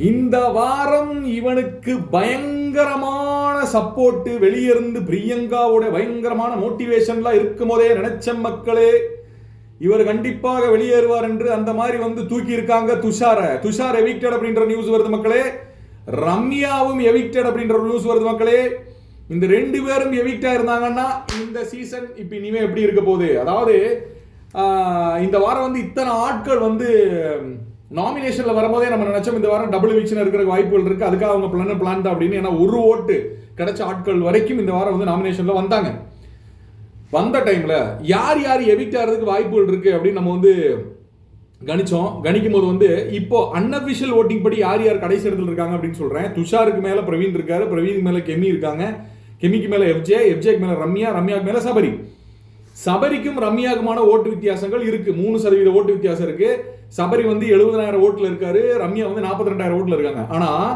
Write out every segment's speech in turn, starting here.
இந்த வாரம் இவனுக்கு பயங்கரமான சப்போர்ட் வெளியிருந்து பிரியங்காவோட பயங்கரமான மோட்டிவேஷன்லாம் இருக்கும் போதே நினைச்ச மக்களே இவர் கண்டிப்பாக வெளியேறுவார் என்று அந்த மாதிரி வந்து தூக்கி இருக்காங்க துஷார. துஷார் எவிக்டட் அப்படின்ற நியூஸ் வருது மக்களே. ரம்யாவும் எவிக்டட் அப்படின்ற நியூஸ் வருது மக்களே. இந்த ரெண்டு பேரும் எவிக்டா இருந்தாங்கன்னா இந்த சீசன் இப்போ இனிமே எப்படி இருக்க போகுது? அதாவது இந்த வாரம் வந்து இத்தனை ஆட்கள் வந்து நாமினேஷனில் வரும்போதே நம்ம நினைச்சோம் இந்த வாரம் டபுள் எவிக்ஷன் இருக்கிற வாய்ப்புகள் இருக்குது அதுக்காக அவங்க பிளான் பிளான் தான் அப்படின்னு. ஏன்னா ஒரு ஓட்டு கிடைச்ச ஆட்கள் வரைக்கும் இந்த வாரம் வந்து நாமினேஷனில் வந்தாங்க. வந்த டைமில் யார் யார் எவிக்ட் ஆகிறதுக்கு வாய்ப்புகள் இருக்குது அப்படின்னு நம்ம வந்து கணிச்சோம். கணிக்கும் போது வந்து இப்போ அன்அபிஷியல் ஓட்டிங் படி யார் யார் கடைசி இடத்துல இருக்காங்க அப்படின்னு சொல்கிறேன் துஷாருக்கு மேலே பிரவீன் இருக்காரு. பிரவீனுக்கு மேலே கெமி இருக்காங்க. கெமிக்கு மேலே எஃப்ஜே எஃப்ஜேக்கு மேலே ரம்யா ரம்யாக்கு மேலே சபரி. சபரிக்கும் ரம்யாக்குமான ஓட்டு வித்தியாசங்கள் இருக்குது மூணு சதவீத ஓட்டு வித்தியாசம் இருக்குது சபரி வந்து எழுபதாயிரம் ஓட்டில் இருக்காரு ரம்யா வந்து நாற்பத்தி ரெண்டாயிரம் ஓட்டில் இருக்காங்க. ஆனால்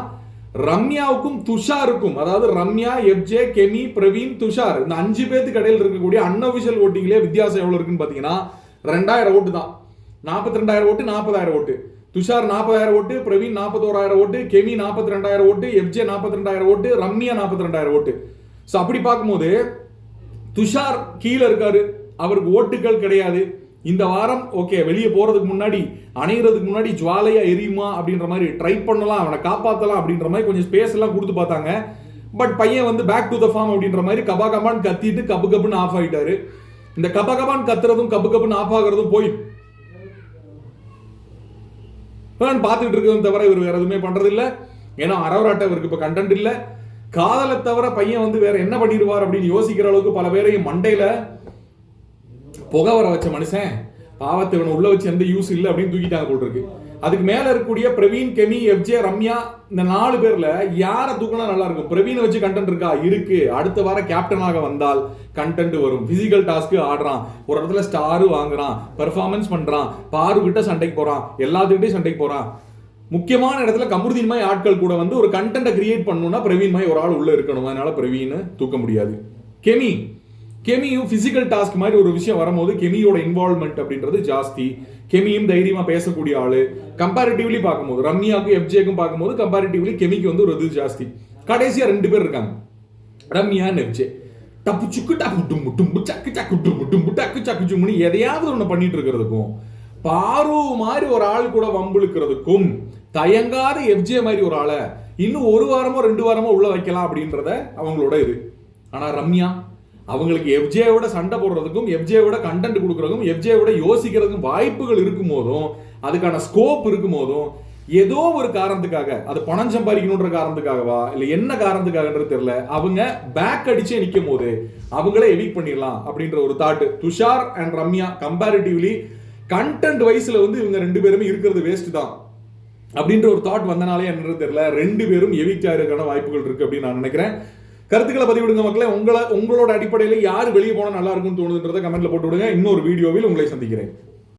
ரம்யாவுக்கும் துஷாருக்கும் அதாவது ரம்யா எஃப்ஜே கெமி பிரவீன் துஷார் இந்த அஞ்சு பேத்துக்கு இடையில் இருக்கக்கூடிய அன்அபிஷியல் ஓட்டிங்லேயே வித்தியாசம் எவ்வளோ இருக்குன்னு பார்த்தீங்கன்னா ரெண்டாயிரம் ஓட்டு தான். நாற்பத்தி ரெண்டாயிரம் ஓட்டு நாற்பதாயிரம் ஓட்டு. துஷார் நாற்பதாயிரம் ஓட்டு பிரவீன் நாற்பத்தோராயிரம் ஓட்டு கெமி நாற்பத்தி ரெண்டாயிரம் ஓட்டு எஃப்ஜே நாற்பத்தி ரெண்டாயிரம் ஓட்டு ரம்யா நாற்பத்தி ரெண்டாயிரம் ஓட்டு. ஸோ அப்படி பார்க்கும்போது துஷார் கீழே இருக்காரு. அவருக்கு ஓட்டுகள் கிடையாது. இந்த வாரம் ஓகே வெளியே போகிறதுக்கு முன்னாடி அணைகிறதுக்கு முன்னாடி ஜுவாலையாக எரியுமா அப்படின்ற மாதிரி ட்ரை பண்ணலாம் அவனை காப்பாற்றலாம் அப்படின்ற மாதிரி கொஞ்சம் ஸ்பேஸ் எல்லாம் கொடுத்து பார்த்தாங்க. பட் பையன் வந்து பேக் டு த ஃபார்ம் அப்படின்ற மாதிரி கபா கபான்னு கத்திட்டு கபு கப்புன்னு ஆஃப் ஆகிட்டாரு இந்த கபா கபான் கத்துறதும் கபு கப்புன்னு ஆஃப் ஆகுறதும் போய் நான் பார்த்துட்டு இருக்கதும் தவிர இவர் வேற எதுவுமே பண்றது இல்லை ஏன்னா அரவராட்ட இவருக்கு இப்போ கண்டென்ட் இல்லை. காதலை தவிர பையன் வந்து வேற என்ன பண்ணிடுவார் அப்படின்னு யோசிக்கிற அளவுக்கு பல பேரையும் மண்டையில புகை வர வச்ச மனுஷன் பாவத்தை இவனை உள்ள வச்சு எந்த யூஸ் இல்லை அப்படின்னு தூக்கிட்டாங்க போல் இருக்கு. அதுக்கு மேல இருக்கக்கூடிய பிரவீன் கெமி எஃப்ஜே ரம்யா இந்த நாலு பேர்ல யாரை தூக்கினா நல்லா இருக்கும்? பிரவீனை வச்சு கண்டென்ட் இருக்கா? இருக்கு. அடுத்த வாரம் கேப்டனாக வந்தால் கண்டென்ட் வரும். பிசிக்கல் டாஸ்க்கு ஆடுறான். ஒரு இடத்துல ஸ்டாரு வாங்குறான். பெர்ஃபார்மன்ஸ் பண்றான். பாருக்கிட்ட சண்டைக்கு போறான். எல்லாத்துக்கிட்டையும் சண்டைக்கு போறான். முக்கியமான இடத்துல கமுருதீன் மாதிரி ஆட்கள் கூட வந்து ஒரு கண்டென்ட்டை கிரியேட் பண்ணணும்னா பிரவீன் மாதிரி ஒரு ஆள் உள்ள இருக்கணும். அதனால பிரவீன் தூக்க முடியாது. கெமி கெமியும் ஃபிசிக்கல் டாஸ்க் மாதிரி ஒரு விஷயம் வரும்போது கெமியோட இன்வால்மெண்ட் அப்படின்றது ஜாஸ்தி. கெமியும் தைரியமா பேசக்கூடிய ஆளு. கம்பேரிட்டிவ்லி பார்க்கும்போது ரம்யாவுக்கும் எஃப்ஜேக்கும் பார்க்கும்போது கம்பேரிட்டிவ்லி கெமிக்கு வந்து ஒரு இது ஜாஸ்தி. கடைசியா ரெண்டு பேர் இருக்காங்க. Ramya F J. டப்பு சுக்கு டப்பு டும்பு டும்பு சக்கு சக்கு டும்பு டும்பு டக்கு சக்கு சும்முன்னு எதையாவது ஒன்று பண்ணிட்டு இருக்கிறதுக்கும் பாரு மாதிரி ஒரு ஆள் கூட வம்பிழுக்கிறதுக்கும் தயங்காத எஃப்ஜே மாதிரி ஒரு ஆளை இன்னும் ஒரு வாரமோ ரெண்டு வாரமோ உள்ள வைக்கலாம் அப்படின்றத அவங்களோட இது. ஆனால் ரம்யா அவங்களுக்கு எஃப்ஜேவோட சண்டை போடுறதுக்கும் எஃப்ஜேவோட கண்டென்ட் கொடுக்குறதுக்கும் எஃப்ஜேவோட யோசிக்கிறதுக்கும் வாய்ப்புகள் இருக்கும் போதும் அதுக்கான ஸ்கோப் இருக்கும் போதும் ஏதோ ஒரு காரணத்துக்காக அது பணம் சம்பாதிக்கணுன்ற காரணத்துக்காகவா இல்லை என்ன காரணத்துக்காகன்றது தெரியல அவங்க பேக் அடிச்சே நிற்கும் போது அவங்களே எவிக் பண்ணிடலாம் அப்படின்ற ஒரு thought Tushar and Ramya comparatively content வயசுல வந்து இவங்க ரெண்டு பேருமே இருக்கிறது வேஸ்ட் தான். அப்படின்ற ஒரு தாட் வந்தனாலே என்னன்னு தெரியல ரெண்டு பேரும் எவிக்ட் ஆகிறதுக்கான வாய்ப்புகள் இருக்கு அப்படின்னு நான் நினைக்கிறேன். கருத்துக்களை பதிவிடுங்க மக்களே. உங்களை உங்களோட அடிப்படையில் யார் வெளியே போனால் நல்லா இருக்கும்னு தோணுதுன்றதை கமெண்ட்ல போட்டு விடுங்க. இன்னொரு வீடியோவில் உங்களை சந்திக்கிறேன்.